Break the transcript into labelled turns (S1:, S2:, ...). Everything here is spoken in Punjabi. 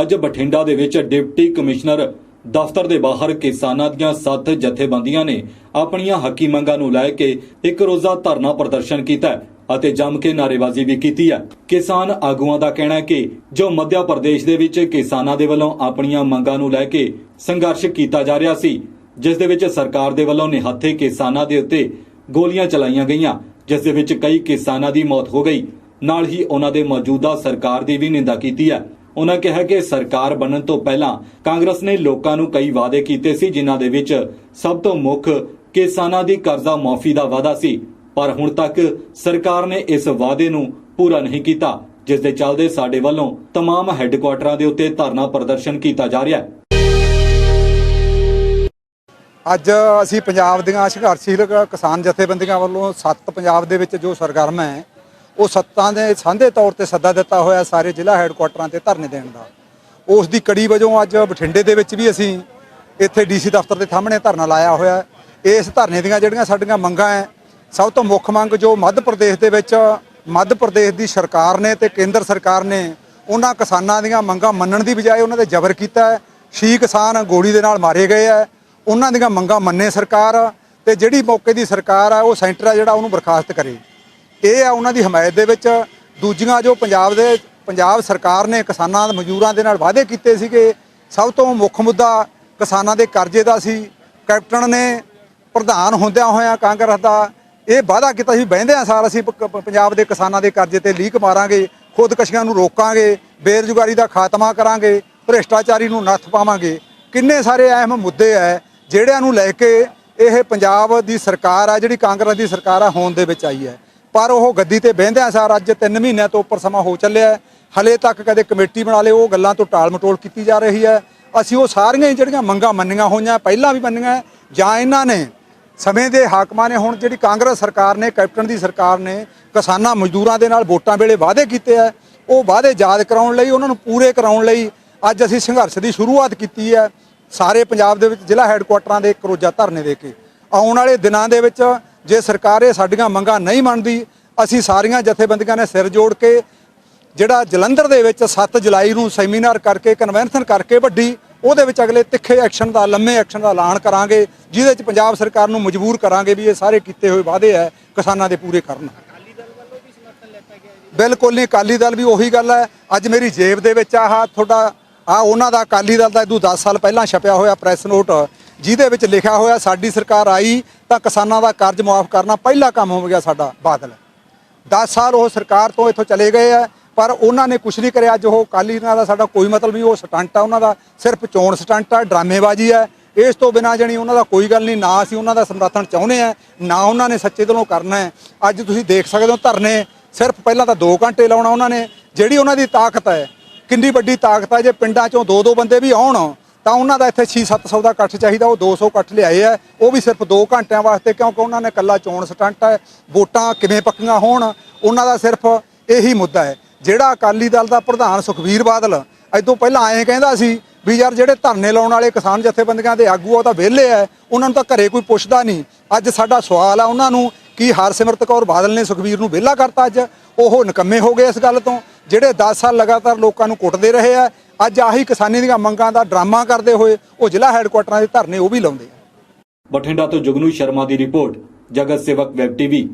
S1: ਅੱਜ ਬਠਿੰਡਾ ਦੇ ਵਿੱਚ ਡਿਪਟੀ ਕਮਿਸ਼ਨਰ ਦਫ਼ਤਰ ਦੇ ਬਾਹਰ ਕਿਸਾਨਾਂ ਦੀਆਂ ਸੱਤ ਜਥੇਬੰਦੀਆਂ ਨੇ ਆਪਣੀਆਂ ਹੱਕੀ ਮੰਗਾਂ ਨੂੰ ਲੈ ਕੇ ਇੱਕ ਰੋਜ਼ਾ ਧਰਨਾ ਪ੍ਰਦਰਸ਼ਨ ਕੀਤਾ ਅਤੇ ਜੰਮ ਕੇ ਨਾਅਰੇਬਾਜ਼ੀ ਵੀ ਕੀਤੀ ਹੈ। ਕਿਸਾਨ ਆਗੂਆਂ ਦਾ ਕਹਿਣਾ ਹੈ ਕਿ ਜੋ ਮੱਧਿਆ ਪ੍ਰਦੇਸ਼ ਦੇ ਵਿੱਚ ਕਿਸਾਨਾਂ ਦੇ ਵੱਲੋਂ ਆਪਣੀਆਂ ਮੰਗਾਂ ਨੂੰ ਲੈ ਕੇ ਸੰਘਰਸ਼ ਕੀਤਾ ਜਾ ਰਿਹਾ ਸੀ, ਜਿਸ ਦੇ ਵਿੱਚ ਸਰਕਾਰ ਦੇ ਵੱਲੋਂ ਨਿਹੱਥੇ ਕਿਸਾਨਾਂ ਦੇ ਉੱਤੇ ਗੋਲੀਆਂ ਚਲਾਈਆਂ ਗਈਆਂ, ਜਿਸ ਦੇ ਵਿੱਚ ਕਈ ਕਿਸਾਨਾਂ ਦੀ ਮੌਤ ਹੋ ਗਈ। ਨਾਲ ਹੀ ਉਹਨਾਂ ਦੇ ਮੌਜੂਦਾ ਸਰਕਾਰ ਦੀ ਵੀ ਨਿੰਦਾ ਕੀਤੀ ਹੈ। ਉਹਨਾਂ ਕਿਹਾ ਕਿ ਸਰਕਾਰ ਬਣਨ ਤੋਂ ਪਹਿਲਾਂ ਕਾਂਗਰਸ ਨੇ ਲੋਕਾਂ ਨੂੰ ਕਈ ਵਾਅਦੇ ਕੀਤੇ ਸੀ ਜਿਨ੍ਹਾਂ ਦੇ ਵਿੱਚ ਸਭ ਤੋਂ ਮੁੱਖ ਕਿਸਾਨਾਂ ਦੀ ਕਰਜ਼ਾ ਮਾਫੀ ਦਾ ਵਾਅਦਾ ਸੀ ਪਰ ਹੁਣ ਤੱਕ ਸਰਕਾਰ ਨੇ ਇਸ ਵਾਅਦੇ ਨੂੰ ਪੂਰਾ ਨਹੀਂ ਕੀਤਾ ਜਿਸ ਦੇ ਚੱਲਦੇ ਸਾਡੇ ਵੱਲੋਂ तमाम ਹੈੱਡਕੁਆਟਰਾਂ ਦੇ ਉੱਤੇ ਧਰਨਾ ਪ੍ਰਦਰਸ਼ਨ ਕੀਤਾ ਜਾ ਰਿਹਾ ਹੈ
S2: ਅੱਜ ਅਸੀਂ ਪੰਜਾਬ ਦੀਆਂ ਸੰਘਰਸ਼ੀਲ ਕਿਸਾਨ ਜਥੇਬੰਦੀਆਂ ਵੱਲੋਂ ਸੱਤ ਪੰਜਾਬ ਦੇ ਵਿੱਚ ਜੋ ਸਰਗਰਮ ਹੈ ਉਹ ਸੱਤਾਂ ਦੇ ਸਾਂਝੇ ਤੌਰ ਤੇ ਸੱਦਾ ਦਿੱਤਾ ਹੋਇਆ ਸਾਰੇ ਜ਼ਿਲ੍ਹਾ ਹੈੱਡਕੁਆਟਰਾਂ ਤੇ ਧਰਨੇ ਦੇਣ ਦਾ। ਉਸ ਦੀ ਕੜੀ ਵਜੋਂ ਅੱਜ ਬਠਿੰਡੇ ਦੇ ਵਿੱਚ ਵੀ ਅਸੀਂ ਇੱਥੇ ਡੀਸੀ ਦਫ਼ਤਰ ਦੇ ਸਾਹਮਣੇ ਧਰਨਾ ਲਾਇਆ ਹੋਇਆ ਇਸ ਧਰਨੇ ਦੀਆਂ ਜਿਹੜੀਆਂ ਸਾਡੀਆਂ ਮੰਗਾਂ ਹੈ, ਸਭ ਤੋਂ ਮੁੱਖ ਮੰਗ ਜੋ ਮੱਧ ਪ੍ਰਦੇਸ਼ ਦੇ ਵਿੱਚ, ਮੱਧ ਪ੍ਰਦੇਸ਼ ਦੀ ਸਰਕਾਰ ਨੇ ਤੇ ਕੇਂਦਰ ਸਰਕਾਰ ਨੇ ਉਹਨਾਂ ਕਿਸਾਨਾਂ ਦੀਆਂ ਮੰਗਾਂ ਮੰਨਣ ਦੀ ਬਜਾਏ ਉਹਨਾਂ ਤੇ ਜ਼ਬਰ ਕੀਤਾ ਹੈ। ਛੀ ਕਿਸਾਨ ਗੋਲੀ ਦੇ ਨਾਲ ਮਾਰੇ ਗਏ ਹੈ। ਉਹਨਾਂ ਦੀਆਂ ਮੰਗਾਂ ਮੰਨੇ ਸਰਕਾਰ ਤੇ ਜਿਹੜੀ ਮੌਕੇ ਦੀ ਸਰਕਾਰ ਆ ਉਹ ਸੈਂਟਰ ਆ ਜਿਹੜਾ ਉਹਨੂੰ ਬਰਖਾਸਤ ਕਰੇ। ਇਹ ਆ ਉਹਨਾਂ ਦੀ ਹਮਾਇਤ ਦੇ ਵਿੱਚ। ਦੂਜੀਆਂ ਜੋ ਪੰਜਾਬ ਦੇ, ਪੰਜਾਬ ਸਰਕਾਰ ਨੇ ਕਿਸਾਨਾਂ ਮਜ਼ਦੂਰਾਂ ਦੇ ਨਾਲ ਵਾਅਦੇ ਕੀਤੇ ਸੀਗੇ, ਸਭ ਤੋਂ ਮੁੱਖ ਮੁੱਦਾ ਕਿਸਾਨਾਂ ਦੇ ਕਰਜ਼ੇ ਦਾ ਸੀ। ਕੈਪਟਨ ਨੇ ਪ੍ਰਧਾਨ ਹੁੰਦਿਆਂ ਹੋਇਆਂ ਕਾਂਗਰਸ ਦਾ ਇਹ ਵਾਅਦਾ ਕੀਤਾ ਸੀ, ਬਹਿੰਦਿਆਂ ਸਾਰ ਅਸੀਂ ਪੰਜਾਬ ਦੇ ਕਿਸਾਨਾਂ ਦੇ ਕਰਜ਼ੇ ਤੇ ਲੀਕ ਮਾਰਾਂਗੇ, ਖੁਦਕਸ਼ੀਆਂ ਨੂੰ ਰੋਕਾਂਗੇ, ਬੇਰੁਜ਼ਗਾਰੀ ਦਾ ਖਾਤਮਾ ਕਰਾਂਗੇ, ਭ੍ਰਿਸ਼ਟਾਚਾਰੀ ਨੂੰ ਨੱਥ ਪਾਵਾਂਗੇ। ਕਿੰਨੇ ਸਾਰੇ ਅਹਿਮ ਮੁੱਦੇ ਐ, ਜਿਹੜਿਆਂ ਨੂੰ ਲੈ ਕੇ ਇਹ ਪੰਜਾਬ ਦੀ ਸਰਕਾਰ ਆ, ਜਿਹੜੀ ਕਾਂਗਰਸ ਦੀ ਸਰਕਾਰ ਆ ਹੋਣ ਦੇ ਵਿੱਚ ਆਈ ਹੈ ਪਰ ਉਹ ਗੱਦੀ ਤੇ ਬਹਿੰਦਿਆਂ ਸਾਰ ਅੱਜ 3 ਮਹੀਨਿਆਂ ਤੋਂ ਉੱਪਰ ਸਮਾਂ ਹੋ ਚੱਲਿਆ ਹੈ। ਹਲੇ ਤੱਕ ਕਦੇ ਕਮੇਟੀ ਬਣਾ ਲੇ ਉਹ ਗੱਲਾਂ ਤੋਂ ਟਾਲ ਮਟੋਲ ਕੀਤੀ ਜਾ ਰਹੀ ਹੈ ਅਸੀਂ ਉਹ ਸਾਰੀਆਂ ਹੀ ਜਿਹੜੀਆਂ ਮੰਗਾਂ ਮੰਨੀਆਂ ਹੋਈਆਂ, ਪਹਿਲਾਂ ਵੀ ਮੰਨੀਆਂ ਜਾਂ ਇਹਨਾਂ ਨੇ ਸਮੇਂ ਦੇ ਹਾਕਮਾਂ ਨੇ, ਹੁਣ ਜਿਹੜੀ ਕਾਂਗਰਸ ਸਰਕਾਰ ਨੇ, ਕੈਪਟਨ ਦੀ ਸਰਕਾਰ ਨੇ ਕਿਸਾਨਾਂ ਮਜ਼ਦੂਰਾਂ ਦੇ ਨਾਲ ਵੋਟਾਂ ਵੇਲੇ ਵਾਅਦੇ ਕੀਤੇ ਆ ਉਹ ਵਾਅਦੇ ਯਾਦ ਕਰਾਉਣ ਲਈ, ਉਹਨਾਂ ਨੂੰ ਪੂਰੇ ਕਰਾਉਣ ਲਈ ਅੱਜ ਅਸੀਂ ਸੰਘਰਸ਼ ਦੀ ਸ਼ੁਰੂਆਤ ਕੀਤੀ ਹੈ ਸਾਰੇ ਪੰਜਾਬ ਦੇ ਵਿੱਚ ਜ਼ਿਲ੍ਹਾ ਹੈੱਡਕੁਆਟਰਾਂ ਦੇ ਇੱਕ ਰੋਜ਼ਾ ਧਰਨੇ ਦੇ ਕੇ ਆਉਣ ਵਾਲੇ ਦਿਨਾਂ ਦੇ ਵਿੱਚ ਜੇ ਸਰਕਾਰ ਇਹ ਸਾਡੀਆਂ ਮੰਗਾਂ ਨਹੀਂ ਮੰਨਦੀ, ਅਸੀਂ ਸਾਰੀਆਂ ਜਥੇਬੰਦੀਆਂ ਨੇ ਸਿਰ ਜੋੜ ਕੇ ਜਿਹੜਾ ਜਲੰਧਰ ਦੇ ਵਿੱਚ 7 ਜੁਲਾਈ ਨੂੰ ਸੈਮੀਨਾਰ ਕਰਕੇ ਕਨਵੈਨਸ਼ਨ ਕਰਕੇ ਵੱਡੀ, ਉਹਦੇ ਵਿੱਚ ਅਗਲੇ ਤਿੱਖੇ ਐਕਸ਼ਨ ਦਾ, ਲੰਮੇ ਐਕਸ਼ਨ ਦਾ ਐਲਾਨ ਕਰਾਂਗੇ, ਜਿਹਦੇ ਵਿੱਚ ਪੰਜਾਬ ਸਰਕਾਰ ਨੂੰ ਮਜਬੂਰ ਕਰਾਂਗੇ ਵੀ ਇਹ ਸਾਰੇ ਕੀਤੇ ਹੋਏ ਵਾਅਦੇ ਹੈ, ਕਿਸਾਨਾਂ ਦੇ ਪੂਰੇ ਕਰਨ। ਬਿਲਕੁਲ ਨਹੀਂ, ਅਕਾਲੀ ਦਲ ਵੀ ਉਹੀ ਗੱਲ ਹੈ। ਅੱਜ ਮੇਰੀ ਜੇਬ ਦੇ ਵਿੱਚ ਆਹ ਤੁਹਾਡਾ ਆ ਉਹਨਾਂ ਦਾ ਅਕਾਲੀ ਦਲ ਦਾ ਇਦੋਂ 10 ਸਾਲ ਪਹਿਲਾਂ ਛਪਿਆ ਹੋਇਆ ਪ੍ਰੈਸ ਨੋਟ ਜਿਹਦੇ ਵਿੱਚ ਲਿਖਿਆ ਹੋਇਆ ਸਾਡੀ ਸਰਕਾਰ ਆਈ ਤਾਂ ਕਿਸਾਨਾਂ ਦਾ ਕਰਜ਼ ਮਾਫ ਕਰਨਾ ਪਹਿਲਾ ਕੰਮ ਹੋ ਗਿਆ ਸਾਡਾ ਬਾਦਲ। 10 ਸਾਲ ਉਹ ਸਰਕਾਰ ਤੋਂ ਇੱਥੋਂ ਚਲੇ ਗਏ ਆ, ਪਰ ਉਹਨਾਂ ਨੇ ਕੁਝ ਨਹੀਂ ਕਰਿਆ। ਅੱਜ ਉਹ ਅਕਾਲੀ ਨਾਲ ਦਾ ਸਾਡਾ ਕੋਈ ਮਤਲਬ ਨਹੀਂ, ਉਹ ਸਟੰਟ ਆ ਉਹਨਾਂ ਦਾ, ਸਿਰਫ ਚੋਣ ਸਟੰਟ ਆ, ਡਰਾਮੇਬਾਜ਼ੀ ਆ। ਇਸ ਤੋਂ ਬਿਨਾ ਜਣੀ ਉਹਨਾਂ ਦਾ ਕੋਈ ਗੱਲ ਨਹੀਂ, ਨਾ ਅਸੀਂ ਉਹਨਾਂ ਦਾ ਸਮਰਥਨ ਚਾਹੁੰਦੇ ਆ, ਨਾ ਉਹਨਾਂ ਨੇ ਸੱਚੇ ਦਿਲੋਂ ਕਰਨਾ ਹੈ। ਅੱਜ ਤੁਸੀਂ ਦੇਖ ਸਕਦੇ ਹੋ ਧਰਨੇ, ਸਿਰਫ ਪਹਿਲਾਂ ਤਾਂ 2 ਘੰਟੇ ਲਾਉਣਾ ਉਹਨਾਂ ਨੇ, ਜਿਹੜੀ ਉਹਨਾਂ ਦੀ ਤਾਕਤ ਹੈ, ਕਿੰਨੀ ਵੱਡੀ ਤਾਕਤ ਹੈ ਜੇ ਪਿੰਡਾਂ ਚੋਂ ਦੋ ਦੋ ਬੰਦੇ ਵੀ ਆਉਣ ਤਾਂ ਉਹਨਾਂ ਦਾ ਇੱਥੇ 6-700 ਦਾ ਇਕੱਠ ਚਾਹੀਦਾ, ਉਹ 200 ਇਕੱਠ ਲਿਆਏ ਆ। ਉਹ ਵੀ ਸਿਰਫ 2 ਘੰਟਿਆਂ ਵਾਸਤੇ ਕਿਉਂਕਿ ਉਹਨਾਂ ਨੇ ਕੱਲਾ ਚੋਣ ਸਟੰਟ ਹੈ ਵੋਟਾਂ ਕਿਵੇਂ ਪੱਕੀਆਂ ਹੋਣ, ਉਹਨਾਂ ਦਾ ਸਿਰਫ ਇਹੀ ਮੁੱਦਾ ਹੈ। ਜਿਹੜਾ ਅਕਾਲੀ ਦਲ ਦਾ ਪ੍ਰਧਾਨ ਸੁਖਵੀਰ ਬਾਦਲ ਤੋਂ ਪਹਿਲਾਂ ਐਂ ਕਹਿੰਦਾ ਸੀ ਵੀ ਯਾਰ ਜਿਹੜੇ ਧਰਨੇ ਲਾਉਣ ਵਾਲੇ ਕਿਸਾਨ ਜਥੇਬੰਦੀਆਂ ਦੇ ਆਗੂ ਆ, ਉਹ ਤਾਂ ਵਿਹਲੇ ਆ, ਉਹਨਾਂ ਨੂੰ ਤਾਂ ਘਰੇ ਕੋਈ ਪੁੱਛਦਾ ਨਹੀਂ। ਅੱਜ ਸਾਡਾ ਸਵਾਲ ਆ ਉਹਨਾਂ ਨੂੰ ਕੀ ਹਰਸਿਮਰਤ ਕੌਰ ਬਾਦਲ ਨੇ ਸੁਖਵੀਰ ਨੂੰ ਵਿਹਲਾ ਕਰਤਾ ਅੱਜ? ਉਹ ਨਿਕੰਮੇ ਹੋ ਗਏ ਇਸ ਗੱਲ ਤੋਂ। ਜਿਹੜੇ 10 ਸਾਲ ਲਗਾਤਾਰ ਲੋਕਾਂ ਨੂੰ ਕੁੱਟਦੇ ਰਹੇ ਆ ਅੱਜ ਆਹੀ ਕਿਸਾਨੀ ਦੀਆਂ ਮੰਗਾਂ ਦਾ ਡਰਾਮਾ ਕਰਦੇ ਹੋਏ ਉਹ ਜ਼ਿਲ੍ਹਾ ਹੈੱਡਕੁਆਟਰਾਂ ਦੇ ਧਰਨੇ ਉਹ ਵੀ ਲਾਉਂਦੇ ਆ
S1: ਬਠਿੰਡਾ ਤੋਂ ਜਗਨੂ ਸ਼ਰਮਾ ਦੀ ਰਿਪੋਰਟ ਜਗਤ ਸੇਵਕ ਵੈਬ ਟੀਵੀ.